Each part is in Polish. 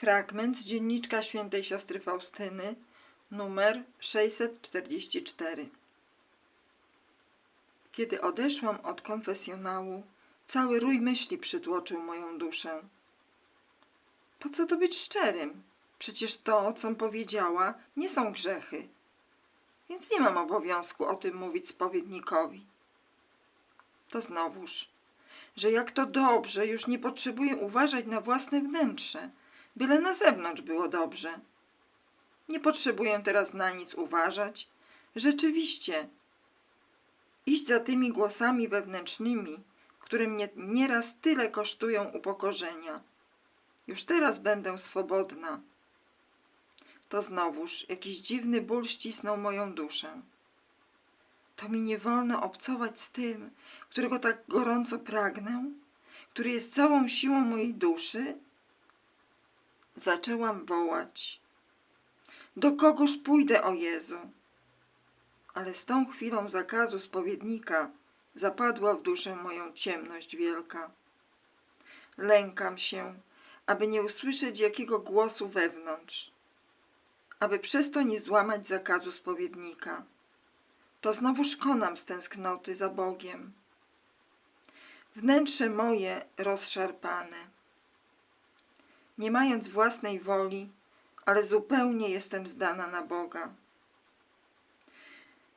Fragment z dzienniczka świętej siostry Faustyny, numer 644. Kiedy odeszłam od konfesjonału, cały rój myśli przytłoczył moją duszę. Po co to być szczerym? Przecież to, co powiedziała, nie są grzechy. Więc nie mam obowiązku o tym mówić spowiednikowi. To znowuż, że jak to dobrze, już nie potrzebuję uważać na własne wnętrze, byle na zewnątrz było dobrze. Nie potrzebuję teraz na nic uważać. Rzeczywiście, iść za tymi głosami wewnętrznymi, które mnie nieraz tyle kosztują upokorzenia. Już teraz będę swobodna. To znowuż jakiś dziwny ból ścisnął moją duszę. To mi nie wolno obcować z tym, którego tak gorąco pragnę, który jest całą siłą mojej duszy? Zaczęłam wołać. Do kogoż pójdę, o Jezu? Ale z tą chwilą zakazu spowiednika zapadła w duszę moją ciemność wielka. Lękam się, aby nie usłyszeć jakiego głosu wewnątrz, aby przez to nie złamać zakazu spowiednika. To znowuż konam z tęsknoty za Bogiem. Wnętrze moje rozszarpane. Nie mając własnej woli, ale zupełnie jestem zdana na Boga.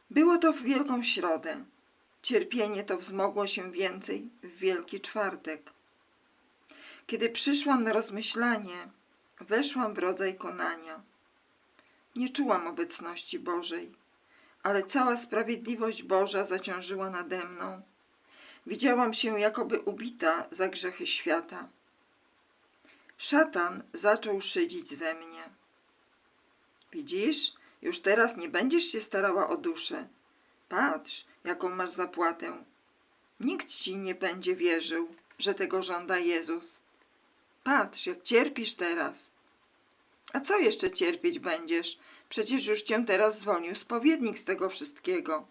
Było to w Wielką Środę. Cierpienie to wzmogło się więcej w Wielki Czwartek. Kiedy przyszłam na rozmyślanie, weszłam w rodzaj konania. Nie czułam obecności Bożej, ale cała sprawiedliwość Boża zaciążyła nade mną. Widziałam się jakoby ubita za grzechy świata. Szatan zaczął szydzić ze mnie. Widzisz, już teraz nie będziesz się starała o duszę. Patrz, jaką masz zapłatę. Nikt ci nie będzie wierzył, że tego żąda Jezus. Patrz, jak cierpisz teraz. A co jeszcze cierpieć będziesz? Przecież już cię teraz zwolnił spowiednik z tego wszystkiego.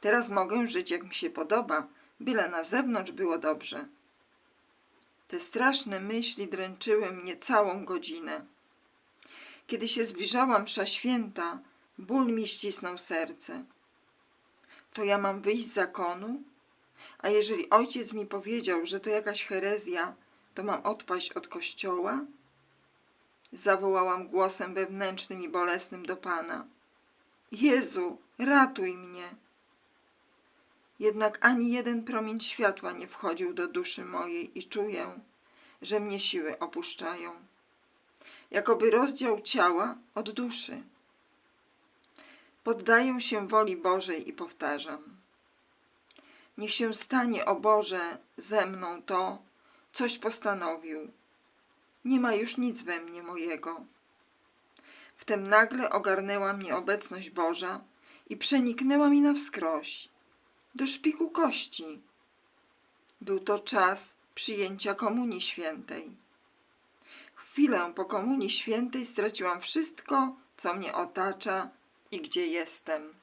Teraz mogę żyć jak mi się podoba, byle na zewnątrz było dobrze. Te straszne myśli dręczyły mnie całą godzinę. Kiedy się zbliżała msza święta, ból mi ścisnął serce. To ja mam wyjść z zakonu? A jeżeli ojciec mi powiedział, że to jakaś herezja, to mam odpaść od kościoła? Zawołałam głosem wewnętrznym i bolesnym do Pana. Jezu, ratuj mnie! Jednak ani jeden promień światła nie wchodził do duszy mojej i czuję, że mnie siły opuszczają. Jakoby rozdział ciała od duszy. Poddaję się woli Bożej i powtarzam. Niech się stanie, o Boże, ze mną to, coś postanowił. Nie ma już nic we mnie mojego. Wtem nagle ogarnęła mnie obecność Boża i przeniknęła mi na wskroś, do szpiku kości. Był to czas przyjęcia Komunii Świętej. Chwilę po Komunii Świętej straciłam wszystko, co mnie otacza i gdzie jestem.